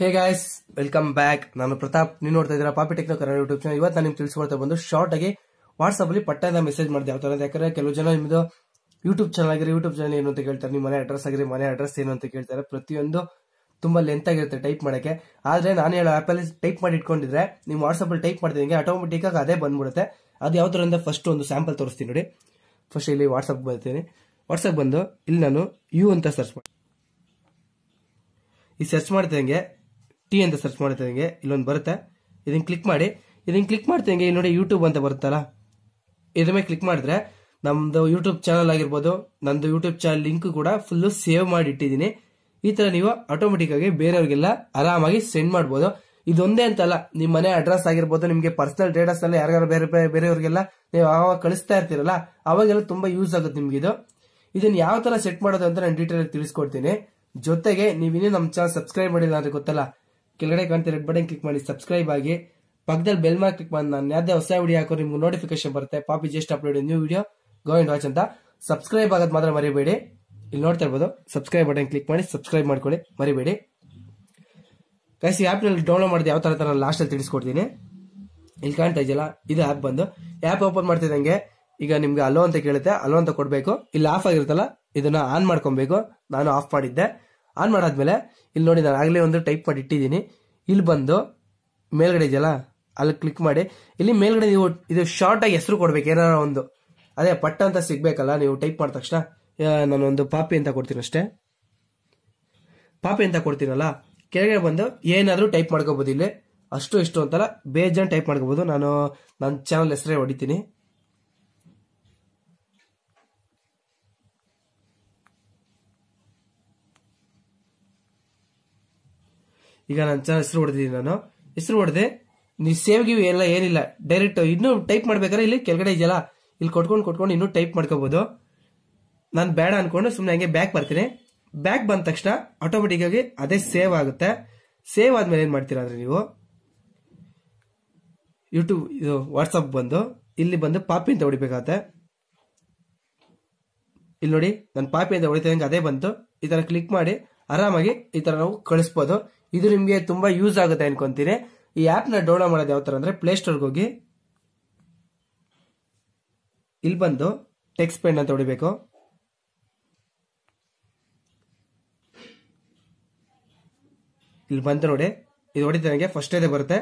Hey guys welcome back ನಾನು ಪ್ರತಾಪ್. ನೀವು ನೋಡ್ತಾ ಇದ್ದೀರಾ ಪಾಪಿ ಟೆಕ್ನೋ ಕನ್ನಡ ಯೂಟ್ಯೂಬ್ ಚಾನಲ್ ಇವತ್ತು ನಾನು ನಿಮ್ಗೆ ತಿಳಿಸ್ಕೊಡ್ತಾ ಬಂದು ಶಾರ್ಟ್ ಆಗಿ ವಾಟ್ಸ್ಆಪ್ ಅಲ್ಲಿ ಪಟ್ಟದ ಮೆಸೇಜ್ ಮಾಡಿದೆ. ಯಾವ ಥರ ಯಾಕಂದ್ರೆ ಕೆಲವು ಜನ ನಿಮ್ದು ಯೂಟ್ಯೂಬ್ ಚಾನಲ್ ಆಗಿರೋ ಯೂಟ್ಯೂಬ್ ಚಾನಲ್ ಏನು ಅಂತ ಕೇಳ್ತಾರೆ, ನಿಮ್ಮ ಮನೆ ಅಡ್ರೆಸ್ ಆಗಿರಿ ಮನೆ ಅಡ್ರೆಸ್ ಏನು ಅಂತ ಕೇಳ್ತಾರೆ. ಪ್ರತಿಯೊಂದು ತುಂಬಾ ಲೆಂತ್ ಆಗಿರುತ್ತೆ ಟೈಪ್ ಮಾಡಕ್ಕೆ. ಆದ್ರೆ ನಾನು ಹೇಳೋ ಆಪ್ ಅಲ್ಲಿ ಟೈಪ್ ಮಾಡಿ ಇಟ್ಕೊಂಡಿದ್ರೆ ನೀವು ವಾಟ್ಸ್ಆಪ್ ಅಲ್ಲಿ ಟೈಪ್ ಮಾಡ್ತೀನಿ ಆಟೋಮೆಟಿಕ್ ಆಗಿ ಅದೇ ಬಂದ್ಬಿಡುತ್ತೆ. ಅದು ಯಾವ ತರ ಫಸ್ಟ್ ಒಂದು ಸ್ಯಾಂಪಲ್ ತೋರಿಸ್ತೀನಿ ನೋಡಿ. ಫಸ್ಟ್ ಇಲ್ಲಿ ವಾಟ್ಸಪ್ ಬರ್ತೀನಿ. ವಾಟ್ಸ್ಆಪ್ ಬಂದು, ಇಲ್ಲಿ ನಾನು ಯು ಅಂತ ಸರ್ಚ್ ಮಾಡಿ ಈ ಸರ್ಚ್ ಮಾಡ್ತಿದಂಗೆ ಟಿ ಅಂತ ಸರ್ಚ್ ಮಾಡ್ತಿದಂಗೆ ಇಲ್ಲೊಂದು ಬರುತ್ತೆ. ಇದನ್ನ ಕ್ಲಿಕ್ ಮಾಡಿ, ಇದನ್ನ ಕ್ಲಿಕ್ ಮಾಡ್ತೀನಿ ನೋಡಿ ಯೂಟ್ಯೂಬ್ ಅಂತ ಬರುತ್ತಲ್ಲ? ಇದ್ರ ಮೇಲೆ ಕ್ಲಿಕ್ ಮಾಡಿದ್ರೆ ನಮ್ದು ಯೂಟ್ಯೂಬ್ ಚಾನಲ್ ಆಗಿರ್ಬೋದು, ನಂದು ಯೂಟ್ಯೂಬ್ ಚಾನಲ್ ಲಿಂಕ್ ಕೂಡ ಫುಲ್ ಸೇವ್ ಮಾಡಿ ಇಟ್ಟಿದ್ದೀನಿ. ಈ ತರ ನೀವು ಆಟೋಮೆಟಿಕ್ ಆಗಿ ಬೇರೆಯವ್ರಿಗೆಲ್ಲ ಆರಾಮಾಗಿ ಸೆಂಡ್ ಮಾಡ್ಬೋದು. ಇದೊಂದೇ ಅಂತಲ್ಲ ನಿಮ್ಮ ಮನೆ ಅಡ್ರೆಸ್ ಆಗಿರ್ಬೋದು, ನಿಮಗೆ ಪರ್ಸನಲ್ ಡೇಟಾಸ್ ಎಲ್ಲ ಯಾರಿಗಾರು ಬೇರೆ ಬೇರೆ, ಬೇರೆಯವ್ರಿಗೆಲ್ಲ ನೀವು ಆವಾಗ ಕಳಿಸ್ತಾ ಇರ್ತೀರಲ್ಲ, ಅವಾಗೆಲ್ಲ ತುಂಬಾ ಯೂಸ್ ಆಗುತ್ತೆ ನಿಮ್ಗೆ ಇದು. ಇದನ್ನ ಯಾವ ತರ ಸೆಟ್ ಮಾಡೋದು ಅಂತ ನಾನು ಡೀಟೇಲ್ ತಿಳಿಸ್ಕೊಡ್ತೀನಿ. ಜೊತೆಗೆ ನೀವು ಇನ್ನೂ ನಮ್ಮ ಚಾನಲ್ ಸಬ್ಸ್ಕ್ರೈಬ್ ಮಾಡಿಲ್ಲ ಅಂದ್ರೆ ಗೊತ್ತಲ್ಲ ಕೆಳಗಡೆ ಕಾಣ್ತಾ ರೆಡ್ ಬಟನ್ ಕ್ಲಿಕ್ ಮಾಡಿ ಸಬ್ಸ್ಕ್ರೈಬ್ ಆಗಿ. ಪಕ್ಕದಲ್ಲಿ ಬೆಲ್ ಮಾರ್ಕ್ ಕ್ಲಿಕ್ ಮಾಡಿ ನಾನು ಯಾವ್ದೇ ಹೊಸ ವಿಡಿಯೋ ಹಾಕೋ ನಿಮ್ಗೆ ನೋಟಿಫಿಕೇಶನ್ ಬರುತ್ತೆ. ಪಾಪಿ just upload new video go and watch ಅಂತ. ಸಬ್ಸ್ಕ್ರೈಬ್ ಆಗೋದು ಮಾತ್ರ ಮರಿಬೇಡಿ. ಇಲ್ಲಿ ನೋಡ್ತಾ ಇರ್ಬೋದು ಸಬ್ಸ್ಕ್ರೈಬ್ ಬಟನ್ ಕ್ಲಿಕ್ ಮಾಡಿ ಸಬ್ಸ್ಕ್ರೈಬ್ ಮಾಡ್ಕೊಳ್ಳಿ. ಮರಿಬೇಡಿ. ಕೈಸಿ ಆ್ಯಪ್ನಲ್ಲಿ ಡೌನ್ಲೋಡ್ ಮಾಡಿದ ಯಾವ ತರ ತರ ಲಾಸ್ಟಲ್ಲಿ ತಿಳಿಸ್ಕೊಡ್ತೀನಿ. ಇಲ್ಲಿ ಕಾಣ್ತಾ ಇದೆಯಲ್ಲ, ಇದು ಆ್ಯಪ್ ಬಂದು. ಆ್ಯಪ್ ಓಪನ್ ಮಾಡ್ತಿದ್ದಂಗೆ ಈಗ ನಿಮ್ಗೆ ಅಲೋ ಅಂತ ಕೇಳುತ್ತೆ. ಅಲೋ ಅಂತ ಕೊಡಬೇಕು. ಇಲ್ಲಿ ಆಫ್ ಆಗಿರುತ್ತಲ್ಲ, ಇದನ್ನ ಆನ್ ಮಾಡ್ಕೊಬೇಕು. ನಾನು ಆಫ್ ಮಾಡಿದ್ದೆ. ಆನ್ ಮಾಡಾದ್ಮೇಲೆ ಇಲ್ಲಿ ನೋಡಿ ನಾನು ಆಗಲೇ ಒಂದು ಟೈಪ್ ಮಾಡಿ ಇಟ್ಟಿದ್ದೀನಿ. ಇಲ್ಲಿ ಬಂದು ಮೇಲ್ಗಡೆ ಇದೆಯಲ್ಲ, ಅಲ್ಲಿ ಕ್ಲಿಕ್ ಮಾಡಿ. ಇಲ್ಲಿ ಮೇಲ್ಗಡೆ ನೀವು ಇದು ಶಾರ್ಟ್ ಆಗಿ ಹೆಸರು ಕೊಡ್ಬೇಕು, ಏನಾರ ಒಂದು. ಅದೇ ಪಟ್ಟ ಅಂತ ಸಿಗ್ಬೇಕಲ್ಲ, ನೀವು ಟೈಪ್ ಮಾಡಿದ ತಕ್ಷಣ. ನಾನೊಂದು ಪಾಪಿ ಅಂತ ಕೊಡ್ತೀನಿ ಅಷ್ಟೇ. ಪಾಪಿ ಅಂತ ಕೊಡ್ತೀನಲ್ಲ, ಕೆಳಗಡೆ ಬಂದು ಏನಾದರೂ ಟೈಪ್ ಮಾಡ್ಕೋಬಹುದು ಇಲ್ಲಿ. ಅಷ್ಟು ಇಷ್ಟು ಅಂತಲ್ಲ, ಬೇಜಾನ್ ಟೈಪ್ ಮಾಡ್ಕೋಬಹುದು ನಾನು ನನ್ನ ಚಾನಲ್ ಹೆಸರೇ ಹೊಡಿತೀನಿ. ಈಗ ನಾನು ಚ ಹೆಸರು ಹೊಡೆದಿದ್ದೀನಿ ನಾನು. ಹೆಸರು ಹೊಡೆದೆ ನೀವು ಸೇವ್ ಗಿವ್ ಎಲ್ಲ ಏನಿಲ್ಲ. ಡೈರೆಕ್ಟ್ ಇನ್ನೂ ಟೈಪ್ ಮಾಡ್ಬೇಕಾದ್ರೆ ಇಲ್ಲಿ ಕೆಳಗಡೆ ಇದೆಯಲ್ಲ, ಇಲ್ಲಿ ಕೊಟ್ಕೊಂಡು ಕೊಟ್ಕೊಂಡು ಇನ್ನೂ ಟೈಪ್ ಮಾಡ್ಕೋಬಹುದು ನಾನು ಬೇಡ ಅನ್ಕೊಂಡು ಸುಮ್ಮನೆ ಹಂಗೆ ಬ್ಯಾಕ್ ಬರ್ತೀನಿ. ಬ್ಯಾಕ್ ಬಂದ ತಕ್ಷಣ ಆಟೋಮೆಟಿಕ್ ಆಗಿ ಅದೇ ಸೇವ್ ಆಗುತ್ತೆ. ಸೇವ್ ಆದ್ಮೇಲೆ ಏನ್ ಮಾಡ್ತೀರಾ ಅಂದ್ರೆ ನೀವು? ಯೂಟ್ಯೂಬ್ ಇದು ವಾಟ್ಸಪ್ ಬಂದು, ಇಲ್ಲಿ ಬಂದು ಪಾಪಿ ಅಂತ ಹೊಡಿಬೇಕಾಗತ್ತೆ. ಇಲ್ಲಿ ನೋಡಿ, ನಾನು ಪಾಪಿ ಅಂತ ಹೊಡಿತಾ ಅದೇ ಬಂತು. ಈ ತರ ಕ್ಲಿಕ್ ಮಾಡಿ ಆರಾಮಾಗಿ ಈ ತರ ನಾವು ಕಳಿಸ್ಬೋದು. ಇದು ನಿಮ್ಗೆ ತುಂಬಾ ಯೂಸ್ ಆಗುತ್ತೆ ಅನ್ಕೊಂತೀನಿ. ಈ ಆಪ್ನ ಡೌನ್ಲೋಡ್ ಮಾಡೋದು ಯಾವ ತರ ಅಂದ್ರೆ ಪ್ಲೇಸ್ಟೋರ್ಗೆ ಹೋಗಿ ಇಲ್ಲಿ ಬಂದು ಟೆಕ್ಸ್ಟ್ ಪೆನ್ ಅಂತ ಹೊಡಿಬೇಕು. ಇಲ್ಲಿ ಬಂತು ನೋಡಿ, ಇದು ಹೊಡಿತಾನೆ ಫಸ್ಟ್ ಇದೆ ಬರುತ್ತೆ.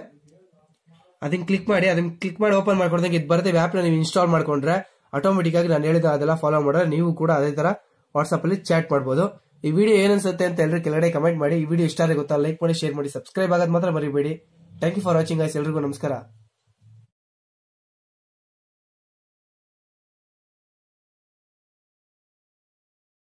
ಅದನ್ನ ಕ್ಲಿಕ್ ಮಾಡಿ, ಅದನ್ನ ಕ್ಲಿಕ್ ಮಾಡಿ ಓಪನ್ ಮಾಡ್ಕೊಡ್ದಂಗೆ ಇದು ಬರುತ್ತೆ ಆ್ಯಪ್ನ ನೀವು ಇನ್ಸ್ಟಾಲ್ ಮಾಡ್ಕೊಂಡ್ರೆ ಆಟೋಮೆಟಿಕ್ ಆಗಿ ನಾನು ಹೇಳಿದ ಅದೆಲ್ಲ ಫಾಲೋ ಮಾಡಿದ್ರೆ ನೀವು ಕೂಡ ಅದೇ ತರ ವಾಟ್ಸ್ಆಪ್ ಅಲ್ಲಿ ಚಾಟ್ ಮಾಡ್ಬೋದು. ಈ ವಿಡಿಯೋ ಏನನ್ಸುತ್ತೆ ಅಂತ ಎಲ್ಲರೂ ಕೆಳಗಡೆ ಕಮೆಂಟ್ ಮಾಡಿ. ಈ ವಿಡಿಯೋ ಇಷ್ಟ ಗೊತ್ತಾ? ಲೈಕ್ ಮಾಡಿ ಶೇರ್ ಮಾಡಿ ಸಬ್ಸ್ಕ್ರೈಬ್ ಆಗೋದು ಮಾತ್ರ ಮರಿಬೇಡಿ. ಥ್ಯಾಂಕ್ ಯು ಫಾರ್ ವಾಚಿಂಗ್ ಐಸ್ ಎಲ್ರಿಗೂ ನಮಸ್ಕಾರ.